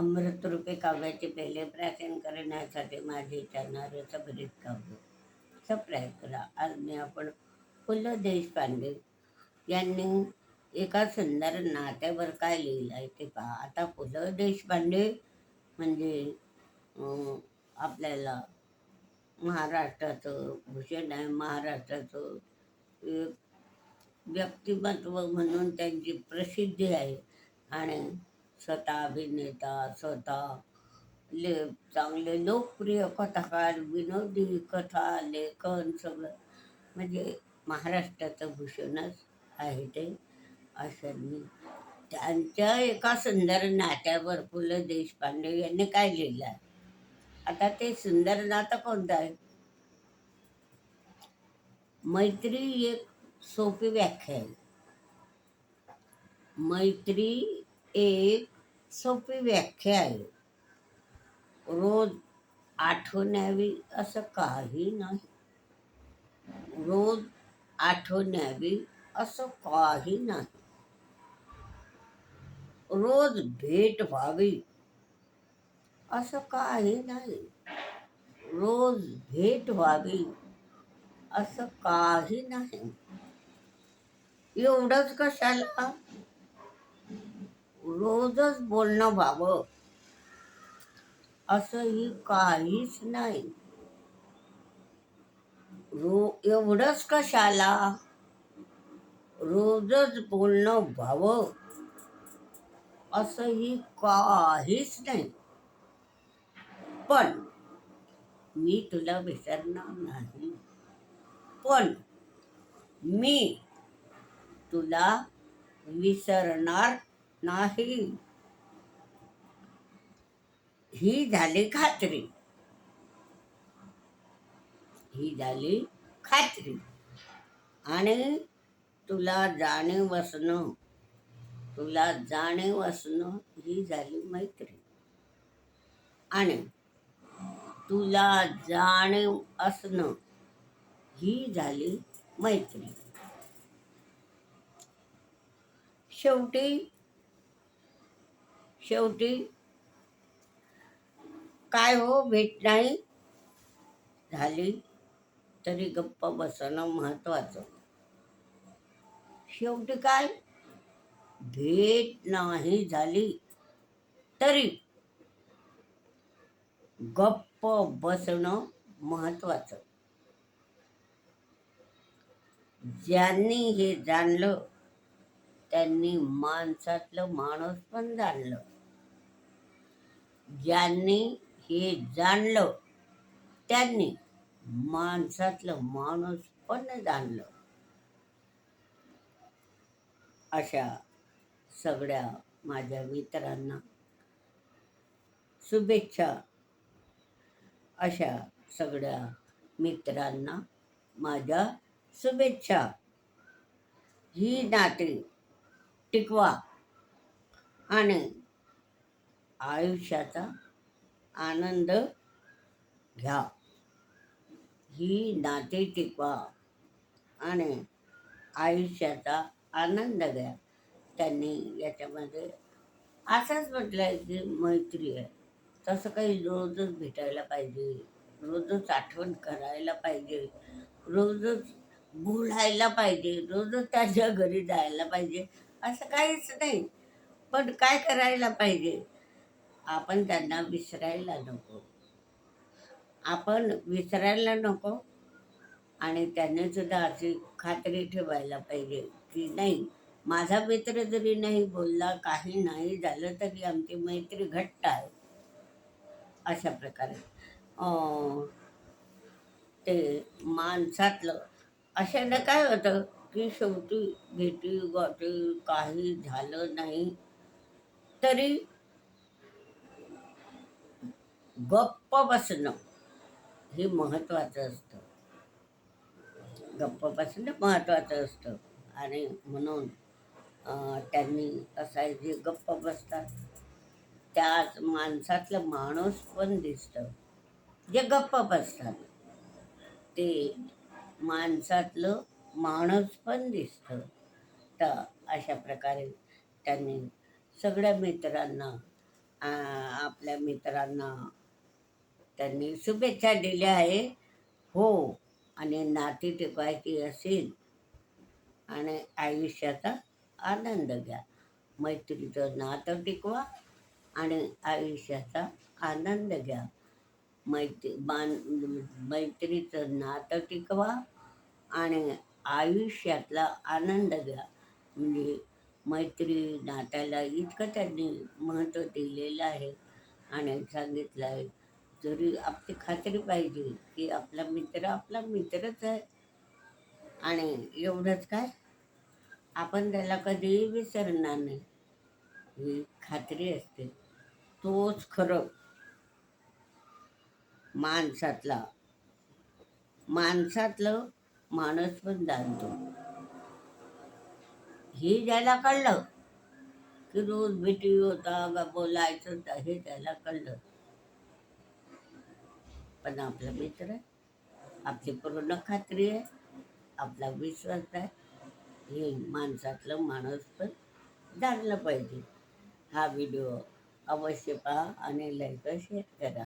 अमृतरूपे काव्याचे पहिले प्राचीन करण्यासाठी माझे चरणारे सबरीत काव्य. सबस्क्राईब करा आज मी आपण पु ल देशपांडे यांनी एका सुंदर नात्यावर काय लिहिलं आहे ते पहा. आता पु ल देशपांडे म्हणजे आपल्याला महाराष्ट्राचं भूषण आहे. महाराष्ट्राचं एक व्यक्तिमत्व म्हणून त्यांची प्रसिद्धी आहे. आणि स्वतः अभिनेता स्वतः ले चांगले लोकप्रिय कथाकार विनोदी कथा लेखन सगळं. म्हणजे महाराष्ट्राचं भूषणच आहे ते असं मी त्यांच्या एका सुंदर नात्यावर पु ल देशपांडे यांनी काय लिहिलं आहे? आता ते सुंदर नातं कोणतं आहे? मैत्री एक सोपी व्याख्या आहे. मैत्री एक सोपी व्याख्या आहे रोज आठवण यावी असं काही नाही। रोज आठवण यावी असं काही नाही। रोज भेट व्हावी असं काही नाही। रोज भेट व्हावी असं काही नाही। एवढंच कशाला? रोजच बोलणं व्हावं. असंही काहीच नाही. रो एवढंच कशाला? रोजच बोलणं व्हावं. असंही काहीच नाही. पण मी तुला विसरणार नाही. पण मी तुला विसरणार नाही. ही झाली खात्री. ही झाली खात्री. आणि तुला जाणीव असणं तुला जाणीव असणं ही झाली मैत्री. आणि तुला जाणीव असणं ही झाली मैत्री. शेवटी शेवटी काय हो भेट नाही झाली तरी गप्प बसणं महत्वाचं. शेवटी काय? भेट नाही झाली तरी गप्प बसणं महत्वाचं. ज्यांनी हे जाणलं त्यांनी माणसातलं माणूस पण जाणलं. ज्यांनी हे जाणलं त्यांनी माणसातलं माणूस पण जाणलं. अशा सगळ्या माझ्या मित्रांना शुभेच्छा. अशा सगळ्या मित्रांना माझ्या शुभेच्छा. ही नाते टिकवा आणि आयुष्याचा आनंद घ्या. ही नाते टिकवा आणि आयुष्याचा आनंद घ्या. त्यांनी याच्यामध्ये असंच म्हटलं आहे की मैत्री आहे. तसं काही रोजच भेटायला पाहिजे रोजच आठवण करायला पाहिजे रोजच बोलायला पाहिजे रोजच त्याच्या घरी जायला पाहिजे असं काहीच नाही. पण काय करायला पाहिजे? आपण त्यांना विसरायला नको. आपण विसरायला नको आणि त्याने सुद्धा अशी खात्री ठेवायला पाहिजे की नाही माझा मित्र जरी नाही बोलला काही नाही झालं तरी आमची मैत्री घट्ट आहे अशा प्रकारे. ते माणसातलं अशानं काय होतं की शेवटी भेटी गाठी काही झालं नाही तरी गप्प बसणं हे महत्त्वाचं असतं. गप्प बसणं महत्त्वाचं असतं. आणि म्हणून त्यांनी असं जे गप्प बसतात त्याच माणसातलं माणूस पण दिसतं. जे गप्प बसतात ते माणसातलं माणूस पण दिसतं. तर अशा प्रकारे त्यांनी सगळ्या मित्रांना आपल्या मित्रांना त्यांनी शुभेच्छा दिल्या आहे. हो आणि नाती टिकवायची असेल आणि आयुष्याचा आनंद घ्या. मैत्रीचं नातं टिकवा आणि आयुष्याचा आनंद घ्या. मैत्री बान मैत्रीचं नातं टिकवा आणि आयुष्यातला आनंद घ्या. म्हणजे मैत्री नात्याला इतकं त्यांनी महत्त्व दिलेलं आहे आणि सांगितलं आहे. जरी आपली खात्री पाहिजे की आपला मित्र आपला मित्रच आहे. आणि एवढंच काय? आपण त्याला कधीही विसरणार नाही. ही खात्री असते. तोच खरं माणसातला माणसातलं माणूस पण जाणतो. हे ज्याला कळलं की रोज भेटी होता बा बोलायचं हे त्याला कळलं. पण आपला मित्र आहे. आपली पूर्ण खात्री आहे. आपला विश्वास आहे. हे माणसातलं माणूस पण जाणलं पाहिजे. हा व्हिडिओ अवश्य पहा आणि लाईक शेअर करा.